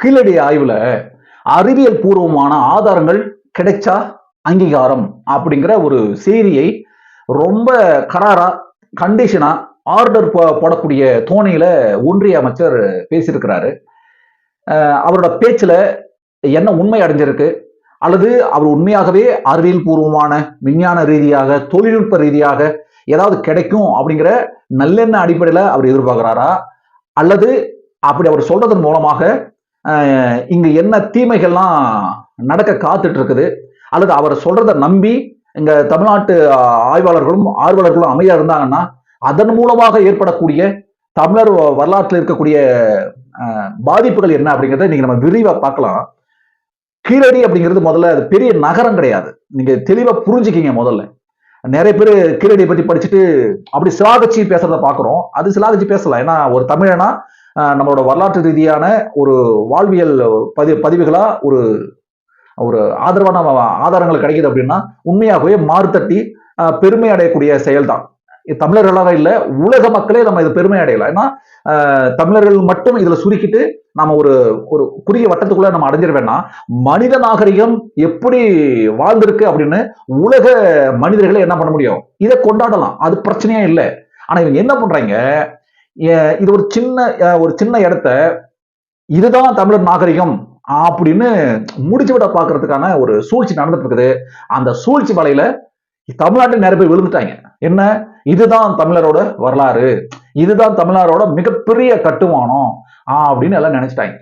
கீழடி ஆய்வுல அறிவியல் பூர்வமான ஆதாரங்கள் கிடைச்சா அங்கீகாரம் அப்படிங்கிற ஒரு செய்தியை ரொம்ப கராரா கண்டிஷனா ஆர்டர் போடக்கூடிய தோணியில ஒன்றிய அமைச்சர் பேசியிருக்கிறாரு. அவரோட பேச்சுல என்ன உண்மை அடைஞ்சிருக்கு அல்லது அவர் உண்மையாகவே அறிவியல் பூர்வமான விஞ்ஞான ரீதியாக தொழில்நுட்ப ரீதியாக ஏதாவது கிடைக்கும் அப்படிங்கிற நல்லெண்ண அடிப்படையில் அவர் எதிர்பார்க்கிறாரா? அல்லது அப்படி அவர் சொல்றதன் மூலமாக இங்க என்ன தீமைகள்லாம் நடக்க காத்துட்டு இருக்குது அல்லது அவர் சொல்றத நம்பி இங்க தமிழ்நாட்டு ஆய்வாளர்களும் ஆர்வலர்களும் அமையா இருந்தாங்கன்னா அதன் மூலமாக ஏற்படக்கூடிய தமிழர் வ- வரலாற்றில் இருக்கக்கூடிய பாதிப்புகள் என்ன அப்படிங்கிறத நீங்க நம்ம விரிவா பார்க்கலாம். கீழடி அப்படிங்கிறது முதல்ல அது பெரிய நகரம் கிடையாது. நீங்க தெளிவா புரிஞ்சுக்கிங்க முதல்ல. நிறைய பேர் கீழடியை பத்தி படிச்சுட்டு அப்படி சிலாகச்சி பேசுறத பாக்குறோம் அது சிலாகச்சி பேசலாம் ஏன்னா ஒரு தமிழனா நம்மளோட வரலாற்று ரீதியான ஒரு வாழ்வியல் பதி பதிவுகளா ஒரு ஒரு ஆதரவான ஆதாரங்கள் கிடைக்குது அப்படின்னா உண்மையாகவே மாறுதட்டி பெருமை அடையக்கூடிய செயல்தான். இது தமிழர்களாக இல்லை உலக மக்களே நம்ம இது பெருமை அடையலாம். ஏன்னா தமிழர்கள் மட்டும் இதுல சுருக்கிட்டு நம்ம ஒரு ஒரு குறுகிய வட்டத்துக்குள்ள நம்ம அடைஞ்சிட மனித நாகரிகம் எப்படி வாழ்ந்திருக்கு அப்படின்னு உலக மனிதர்களை என்ன பண்ண முடியும்? இதை கொண்டாடலாம். அது பிரச்சனையே இல்லை. ஆனா இவங்க என்ன பண்றாங்க? இது ஒரு சின்ன ஒரு சின்ன இடத்த இதுதான் தமிழர் நாகரிகம் அப்படின்னு முடிச்சு விட பாக்குறதுக்கான ஒரு சூழ்ச்சி நடந்துட்டு இருக்குது அந்த சூழ்ச்சி வலையில தமிழ்நாட்டில் நிறைய பேர் விழுந்துட்டாங்க. என்ன? இதுதான் தமிழரோட வரலாறு. இதுதான் தமிழரோட மிகப்பெரிய கட்டுமானம் ஆஹ் அப்படின்னு எல்லாம் நினைச்சிட்டாங்க.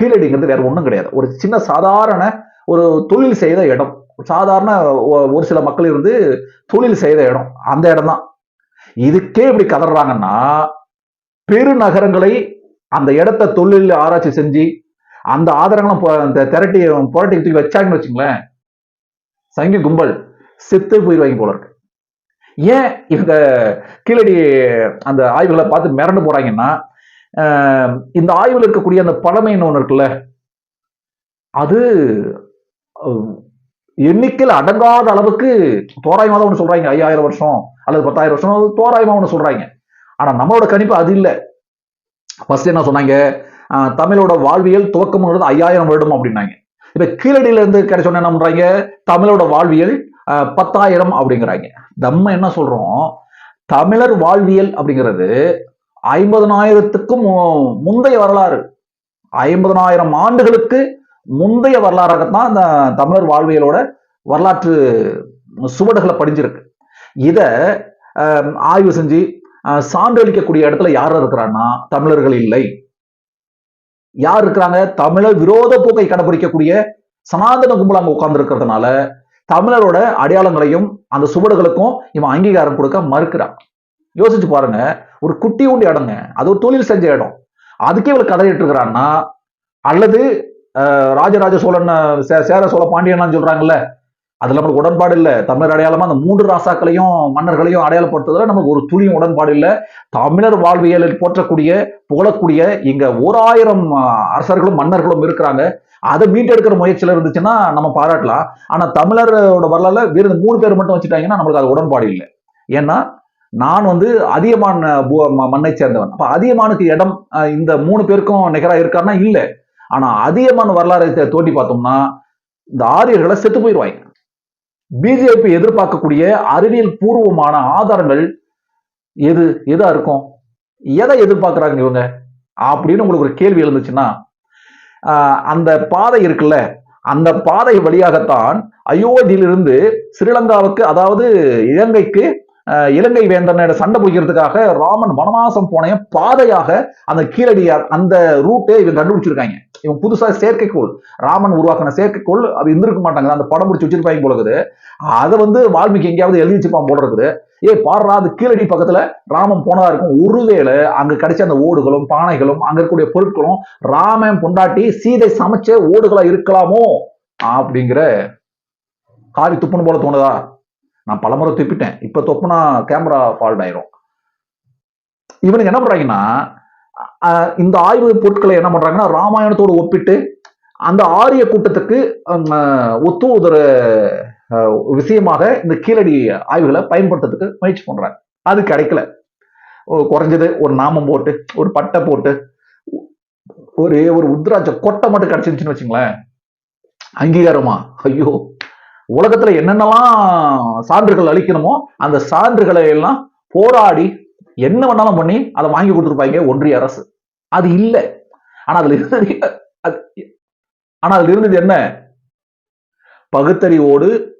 கீழடிங்கிறது வேற ஒண்ணும் கிடையாது. ஒரு சின்ன சாதாரண ஒரு தொழில் செய்த இடம். சாதாரண ஒரு சில மக்கள் இருந்து தொழில் செய்த இடம். அந்த இடம் தான் இதுக்கே இப்படி கதறாங்கன்னா பெருநகரங்களை அந்த இடத்த தொழில் ஆராய்ச்சி செஞ்சு அந்த ஆதாரங்களும் அந்த திரட்டி புரட்டி தூக்கி வச்சாங்கன்னு வச்சுங்களேன் சங்கி கும்பல் செத்து போயிடுவாங்க போல இருக்கு. ஏன் இவங்க கீழடி அந்த ஆய்வுகளை பார்த்து மிரண்டு போறாங்கன்னா இந்த ஆய்வில் இருக்கக்கூடிய அந்த பழமைன்னு ஒன்று இருக்குல்ல அது எண்ணிக்கையில் அடங்காத அளவுக்கு தோராயமா தான் ஒன்று சொல்றாங்க. ஐயாயிரம் வருஷம் அல்லது பத்தாயிரம் வருஷம் தோராயமா ஒன்று சொல்றாங்க. ஆனால் நம்மளோட கணிப்பு அது இல்லை. ஃபர்ஸ்ட் என்ன சொன்னாங்க? ஆஹ், தமிழோட வாழ்வியல் துவக்கம் ஐயாயிரம் வருடம் அப்படின்னாங்க. இப்போ கீழடியில இருந்து கிடைச்சோன்னு என்ன பண்றாங்க? தமிழோட வாழ்வியல் பத்தாயிரம் அப்படிங்கிறாங்க. நம்ம என்ன சொல்றோம்? தமிழர் வாழ்வியல் அப்படிங்கிறது ஐம்பதனாயிரத்துக்கும் மு- முந்தைய வரலாறு. ஐம்பதனாயிரம் ஆண்டுகளுக்கு முந்தைய வரலாறாகத்தான் அந்த தமிழர் வாழ்வியலோட வரலாற்று சுவடுகளை படிஞ்சிருக்கு. இதை ஆஹ், ஆய்வு செஞ்சு சான்றளிக்கக்கூடிய இடத்துல யார் இருக்கிறான்னா தமிழர்கள் இல்லை. யார் இருக்கிறாங்க? தமிழர் விரோத போக்கை கடைபிடிக்கக்கூடிய சனாதன கும்பல் அங்க உட்கார்ந்து இருக்கிறதுனால தமிழரோட அடையாளங்களையும் அந்த சுவடுகளுக்கும் இவன் அங்கீகாரம் கொடுக்க மறுக்கிறான் யோசிச்சு பாருங்க ஒரு குட்டி உண்டு இடங்க அது ஒரு தொழில் செஞ்ச இடம். அதுக்கே இவள் கதறிட்டு இருக்கிறான்னா அல்லது ராஜராஜ சோழன் சே- சேர சோழ பாண்டியன்னு சொல்றாங்கல்ல அதுல நம்மளுக்கு உடன்பாடு இல்லை. தமிழர் அடையாளமா அந்த மூன்று ராசாக்களையும் மன்னர்களையும் அடையாளப்படுத்துறதுல நமக்கு ஒரு துளியும் உடன்பாடு இல்லை. தமிழர் வாழ்வியலில் போற்றக்கூடிய புகழக்கூடிய இங்க ஓராயிரம் அரசர்களும் மன்னர்களும் இருக்கிறாங்க. அதை மீட்டெடுக்கிற முயற்சியில இருந்துச்சுன்னா நம்ம பாராட்டலாம். ஆனா தமிழரோட வரலாறு வேறு மூணு பேர் மட்டும் வச்சுட்டாங்கன்னா நம்மளுக்கு அது உடன்பாடு இல்லை. ஏன்னா நான் வந்து அதியமான் பூ- ம- மண்ணை சேர்ந்தவன். அப்ப அதியமானுக்கு இடம் இந்த மூணு பேருக்கும் நிகராக இருக்காருன்னா இல்லை. ஆனா அதியமான் வரலாறு தோண்டி பார்த்தோம்னா இந்த ஆரியர்களை செத்து போயிடுவாங்க பிஜேபி எதிர்பார்க்கக்கூடிய அறிவியல் பூர்வமான ஆதாரங்கள் எது எதா இருக்கும்? எதை எதிர்பார்க்குறாங்க இவங்க? அப்படின்னு உங்களுக்கு ஒரு கேள்வி எழுந்துச்சுன்னா அந்த பாதை இருக்குல்ல அந்த பாதை வழியாகத்தான் அயோத்தியிலிருந்து ஸ்ரீலங்காவுக்கு அதாவது இலங்கைக்கு இலங்கை வேந்தனோட சண்டை பிடிக்கிறதுக்காக ராமன் வனவாசம் போன பாதையாக அந்த கீழடி அந்த ரூட்டை இவங்க கண்டுபிடிச்சிருக்காங்க. இவங்க புதுசா செயற்கைக்கோள் ராமன் உருவாக்கின செயற்கைக்கோள் அது இருந்திருக்க மாட்டாங்க. அந்த படம் பிடிச்சி வச்சிருப்பாங்க போல இருக்குது. அதை வந்து வால்மீகி எங்கேயாவது எழுதி வச்சிருப்பான் போல இருக்குது. ஏ பாடுறா அது கீழடி பக்கத்துல ராமம் போனதா இருக்கும். ஒருவேளை அங்க கிடைச்ச அந்த ஓடுகளும் பானைகளும் அங்க இருக்கக்கூடிய பொருட்களும் ராமன் பொண்டாட்டி சீதை சமைச்ச ஓடுகளா இருக்கலாமோ? அப்படிங்கிற காரி துப்புன்னு போல தோணுதா? நான் பலமுறை துப்பிட்டேன். இப்ப துப்புனா கேமரா ஃபால்ட் ஆயிரும். இவனுங்க என்ன பண்றாங்கன்னா இந்த ஆய்வு பொருட்களை என்ன பண்றாங்கன்னா ராமாயணத்தோடு ஒப்பிட்டு அந்த ஆரிய கூட்டத்துக்கு ஒத்து உதற விஷயமாக இந்த கீழடி ஆய்வுகளை பயன்படுத்துறதுக்கு முயற்சி பண்றாங்க. அது கிடைக்கல. குறைஞ்சது ஒரு நாமம் போட்டு ஒரு பட்டை போட்டு ஒரே ஒரு உத்ராட்ச கொட்டை மட்டும் கிடைச்சிருச்சுன்னு வச்சுங்களேன். அங்கீகாரமா? ஐயோ! உலகத்துல என்னென்னலாம் சான்றுகள் அளிக்கணுமோ அந்த சான்றுகளை எல்லாம் போராடி என்ன வேணாலும் பண்ணி அதை வாங்கி கொடுத்துருப்பாங்க ஒன்றிய அரசு. அது இல்லை. ஆனா அதுல இருந்தது அது- ஆனா அதுல இருந்தது என்ன? பகுத்தறிவோடு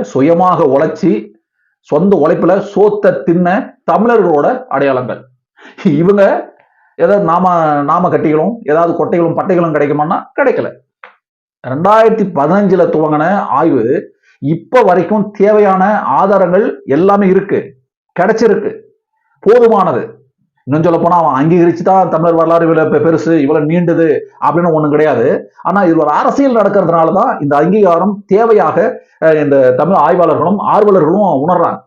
சுயமாக உழைச்சி சொந்த உழைப்புல சோத்த தின்ன தமிழர்களோட அடையாளங்கள். இவங்க ஏதாவது நாம நாம கட்டிகளும் ஏதாவது கொட்டைகளும் பட்டைகளும் கிடைக்குமான்னா கிடைக்கல. ரெண்டாயிரத்தி பதினஞ்சுல துவங்கின ஆய்வு இப்ப வரைக்கும் தேவையான ஆதாரங்கள் எல்லாமே இருக்கு. கிடைச்சிருக்கு. போதுமானது. இன்னும் சொல்ல போனா அவன் அங்கீகரிச்சு தான் தமிழர் வரலாறு இவ்வளவு பெருசு இவ்வளவு நீண்டது அப்படின்னு ஒண்ணும் கிடையாது. ஆனா இது ஒரு அரசியல் நடக்கிறதுனால தான் இந்த அங்கீகாரம் தேவையாக அஹ், இந்த தமிழ் ஆய்வாளர்களும் ஆர்வலர்களும் உணர்றாங்க.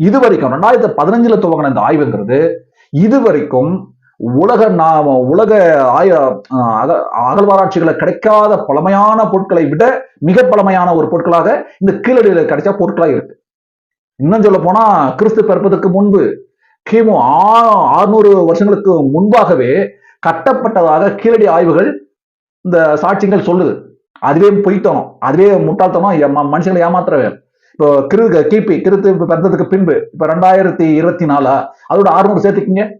இது வரைக்கும் ரெண்டாயிரத்தி பதினஞ்சுல துவங்கின இந்த ஆய்வுங்கிறது இது வரைக்கும் உலக நாம உலக ஆய அக- அகழ்வாராய்ச்சிகளை கிடைக்காத பழமையான பொருட்களை விட மிக பழமையான ஒரு பொருட்களாக இந்த கீழடியில கிடைச்ச பொருட்களா இருக்கு. இன்னும் சொல்ல போனா கிறிஸ்து பிறப்பதற்கு முன்பு கிமு ஆ- ஆறுநூறு வருஷங்களுக்கு முன்பாகவே கட்டப்பட்டதாக கீழடி ஆய்வுகள் இந்த சாட்சியங்கள் சொல்லுது. அதுவே பொய்த்தனம் அதுவே முட்டாள்தனம் ஏமா மனுஷங்களை ஏமாத்துறவே. இப்போ கிரு கிபி கிருத்து பிறந்ததுக்கு பின்பு இப்ப ரெண்டாயிரத்தி இருபத்தி நாலா? அதோட ஆறுநூறு சேர்த்துக்கிங்க.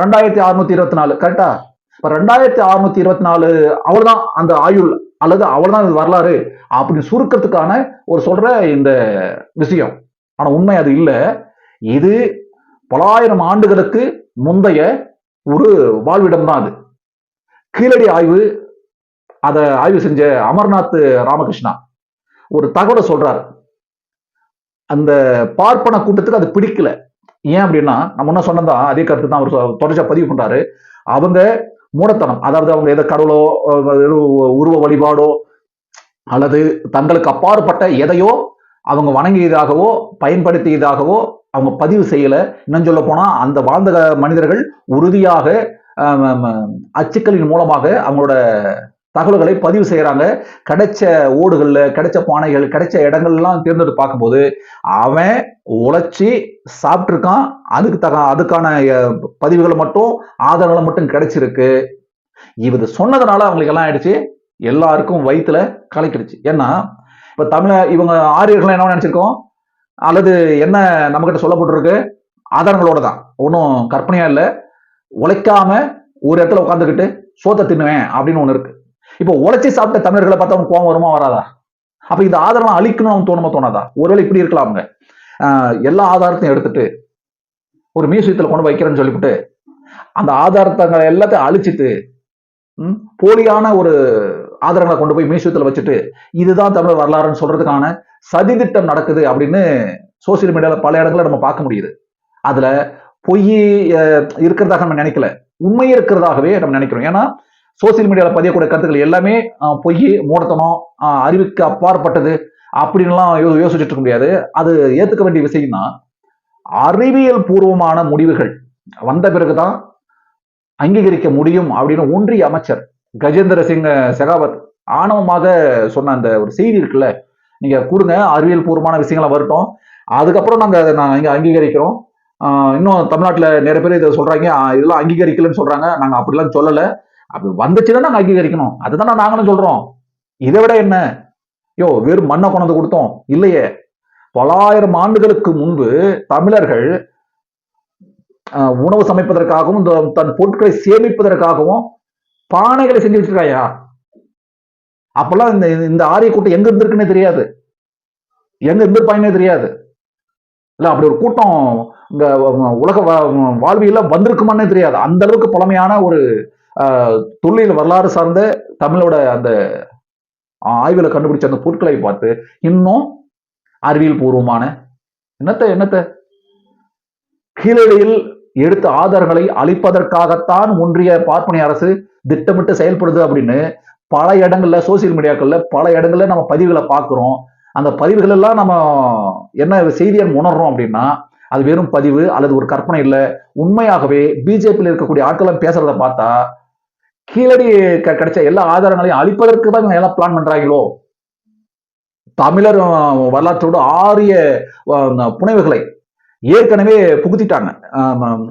ரெண்டாயிரத்தி அறுநூத்தி இருபத்தி நாலு கரெக்டா இப்ப ரெண்டாயிரத்தி அறுநூத்தி இருபத்தி நாலு அவ்வளவுதான் அந்த ஆயுள் அல்லது அவ்வளவுதான் இது வரலாறு அப்படின்னு சுருக்கிறதுக்கான ஒரு சொல்ற இந்த விஷயம். ஆனா உண்மை அது இல்லை. இது பலாயிரம் ஆண்டுகளுக்கு முந்தைய ஒரு வாழ்விடம் தான் அது. கீழடி ஆய்வு அதை ஆய்வு செஞ்ச அமர்நாத் ராமகிருஷ்ணா ஒரு தகவலை சொல்றாரு. அந்த பார்ப்பன கூட்டத்துக்கு அது பிடிக்கல. ஏன் அப்படின்னா நம்ம என்ன சொன்னதா அதே கருத்து தான் அவர் சொ- தொடர்ச்சியா பதிவு பண்றாரு. அவங்க மூடத்தனம் அதாவது அவங்க எதை கடவுளோ உருவ வழிபாடோ அல்லது தங்களுக்கு அப்பாற்பட்ட எதையோ அவங்க வணங்கியதாகவோ பயன்படுத்தியதாகவோ அவங்க பதிவு செய்யல. இன்னும் சொல்ல போனா அந்த வாழ்ந்த மனிதர்கள் உறுதியாக அச்சுக்களின் மூலமாக அவங்களோட தகவல்களை பதிவு செய்யறாங்க. கிடைச்ச ஓடுகள்ல கிடைச்ச பானைகள் கிடைச்ச இடங்கள்லாம் தேர்ந்தெடுத்து பார்க்கும்போது அவன் உழைச்சி சாப்பிட்ருக்கான் அதுக்கு தக அதுக்கான பதிவுகளை மட்டும் ஆதாரங்களை மட்டும் கிடைச்சிருக்கு. இது சொன்னதுனால அவங்களுக்கு எல்லாம் ஆயிடுச்சு. எல்லாருக்கும் வயிற்றுல கலக்கிடுச்சு. ஏன்னா இப்ப தமிழ இவங்க ஆரியர்கள் என்ன நினைச்சிருக்கோம்? அல்லது என்ன நம்மகிட்ட சொல்லப்பட்டிருக்கு? ஆதாரங்களோட தான். ஒன்றும் கற்பனையா இல்லை. உழைக்காம ஒரு இடத்துல உட்காந்துக்கிட்டு சோத்தை தின்னுவேன் அப்படின்னு ஒன்று இருக்கு. இப்போ உழைச்சி சாப்பிட்ட தமிழர்களை பார்த்தா அவனுக்கு கோவம் வருமா வராதா? அப்போ இந்த ஆதாரம் அழிக்கணும்னு தோணுமா தோணாதா? ஒருவேளை இப்படி இருக்கலாம் அவங்க எல்லா ஆதாரத்தையும் எடுத்துட்டு ஒரு மியூசியத்தில் கொண்டு வைக்கிறேன்னு சொல்லிவிட்டு அந்த ஆதாரத்தங்களை எல்லாத்தையும் அழிச்சிட்டு போலியான ஒரு ஆதாரங்களை கொண்டு போய் மியூசியத்தில் வச்சுட்டு இதுதான் தமிழ் வரலாறுன்னு சொல்றதுக்கான சதித்திட்டம் நடக்குது அப்படின்னு சோசியல் மீடியாவில் பல இடங்களில் நம்ம பார்க்க முடியுது. அதுல பொய் இருக்கிறதாக நம்ம நினைக்கல. உண்மை இருக்கிறதாகவே நம்ம நினைக்கிறோம். ஏன்னா சோசியல் மீடியாவில் பதியக்கூடிய கருத்துக்கள் எல்லாமே பொய் மூடத்தனம் அறிவுக்கு அப்பாற்பட்டது அப்படின்லாம் யோசிச்சுட்டு இருக்க முடியாது. அது ஏத்துக்க வேண்டிய விஷயம் தான் அறிவியல் பூர்வமான முடிவுகள் வந்த பிறகுதான் அங்கீகரிக்க முடியும் அப்படின்னு ஒன்றிய அமைச்சர் கஜேந்திர சிங் செகாவத் ஆணவமாக சொன்ன அந்த ஒரு செய்தி இருக்குல்ல? நீங்க கொடுங்க அறிவியல் பூர்வமான விஷயங்களை வரட்டும். அதுக்கப்புறம் நாங்க அதை நான் இங்க அங்கீகரிக்கிறோம். இன்னும் தமிழ்நாட்டில் நிறைய பேர் இதை சொல்றாங்க. இதெல்லாம் அங்கீகரிக்கலன்னு சொல்றாங்க. நாங்க அப்படிலாம் சொல்லலை. அப்படி வந்துச்சுன்னா நாங்க அங்கீகரிக்கணும். அதுதான் நாங்களும் சொல்றோம். இதை விட என்ன? யோ வெறும் மண்ணை கொண்டு கொடுத்தோம். இல்லையே. பலாயிரம் ஆண்டுகளுக்கு முன்பு தமிழர்கள் உணவு சமைப்பதற்காகவும் இந்த தன் பொருட்களை சேமிப்பதற்காகவும் பானைகளை செஞ்சு வச்சிருக்காயா? அப்பெல்லாம் இந்த இந்த ஆரிய கூட்டம் எங்க இருந்திருக்குன்னே தெரியாது. எங்க இருந்திருப்பாங்கன்னே தெரியாது. இல்ல அப்படி ஒரு கூட்டம் இந்த உலக வா- வந்திருக்குமானே வந்திருக்குமான்னே தெரியாது. அந்த அளவுக்கு பழமையான ஒரு தொல்லியல் வரலாறு சார்ந்த தமிழோட அந்த ஆய்வுல கண்டுபிடிச்ச அந்த பொருட்களை பார்த்து இன்னும் அறிவியல் பூர்வமான என்னத்த என்னத்த? கீழடியில் எடுத்த ஆதாரங்களை அழிப்பதற்காகத்தான் ஒன்றிய பார்ப்பனை அரசு திட்டமிட்டு செயல்படுது அப்படின்னு பல இடங்கள்ல சோசியல் மீடியாக்கள்ல பல இடங்கள்ல நம்ம பதிவுகளை பார்க்குறோம். அந்த பதிவுகள் எல்லாம் நம்ம என்ன செய்தியை உணர்றோம் அப்படின்னா அது வெறும் பதிவு அல்லது ஒரு கற்பனை இல்லை. உண்மையாகவே பிஜேபியில் இருக்கக்கூடிய ஆட்களும் பேசுறத பார்த்தா கீழடி க- கிடைச்ச எல்லா ஆதாரங்களையும் அழிப்பதற்கு தான் இவங்க எல்லாம் பிளான் பண்றாங்களோ? தமிழர் வரலாற்றோட வரலாற்றோடு ஆரிய புனைவுகளை ஏற்கனவே புகுத்திட்டாங்க.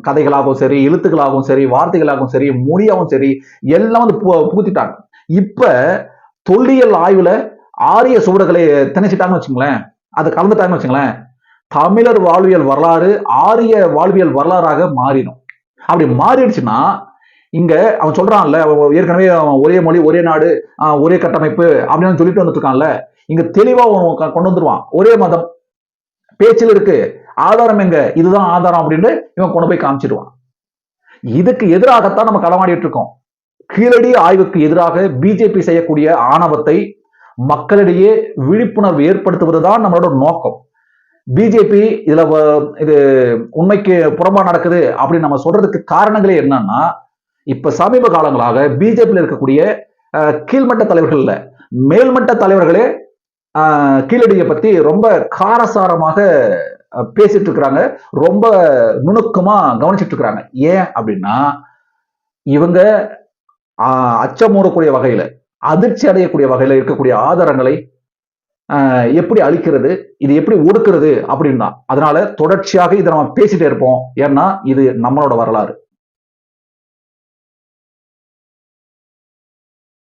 கதைகளாகவும் சரி எழுத்துக்களாகவும் சரி வார்த்தைகளாகவும் சரி மொழியாகவும் சரி எல்லாம் வந்து பு- புகுத்திட்டாங்க. இப்ப தொல்லியல் ஆய்வுல ஆரிய சுவடுகளை திணைச்சிட்டாங்கன்னு வச்சுங்களேன். அது கலந்துட்டாங்கன்னு வச்சுங்களேன். தமிழர் வாழ்வியல் வரலாறு ஆரிய வாழ்வியல் வரலாறாக மாறிடும். அப்படி மாறிடுச்சுன்னா இங்க அவன் சொல்றான்ல அவன் ஏற்கனவே ஒரே மொழி ஒரே நாடு ஒரே கட்டமைப்பு அப்படின்னு சொல்லிட்டு வந்துட்டு இருக்கான்ல. இங்க தெளிவா அவன் க- கொண்டு வந்துருவான். ஒரே மதம். பேச்சில் இருக்கு. ஆதாரம் எங்க? இதுதான் ஆதாரம் அப்படின்னு இவன் கொண்டு போய் காமிச்சிடுவான். இதுக்கு எதிராகத்தான் நம்ம களமாடிட்டு இருக்கோம். கீழடி ஆய்வுக்கு எதிராக பிஜேபி செய்யக்கூடிய ஆணவத்தை மக்களிடையே விழிப்புணர்வு ஏற்படுத்துவது தான் நம்மளோட நோக்கம். பிஜேபி இதுல வ- இது உண்மைக்கு புறம்பா நடக்குது அப்படின்னு நம்ம சொல்றதுக்கு காரணங்களே என்னன்னா இப்ப சமீப காலங்களாக பிஜேபியில் இருக்கக்கூடிய கீழ்மட்ட தலைவர்கள் மேல்மட்ட தலைவர்களே கீழடியை பத்தி ரொம்ப காரசாரமாக பேசிட்டு இருக்கிறாங்க. ரொம்ப நுணுக்கமா கவனிச்சிட்டு இருக்கிறாங்க. ஏன் அப்படின்னா இவங்க ஆஹ், அச்சமூறக்கூடிய வகையில அதிர்ச்சி அடையக்கூடிய வகையில இருக்கக்கூடிய ஆதாரங்களை ஆஹ், எப்படி அழிக்கிறது இது எப்படி ஒடுக்கிறது அப்படின்னு தான் அதனால தொடர்ச்சியாக இதை நம்ம பேசிட்டே இருப்போம். ஏன்னா இது நம்மளோட வரலாறு.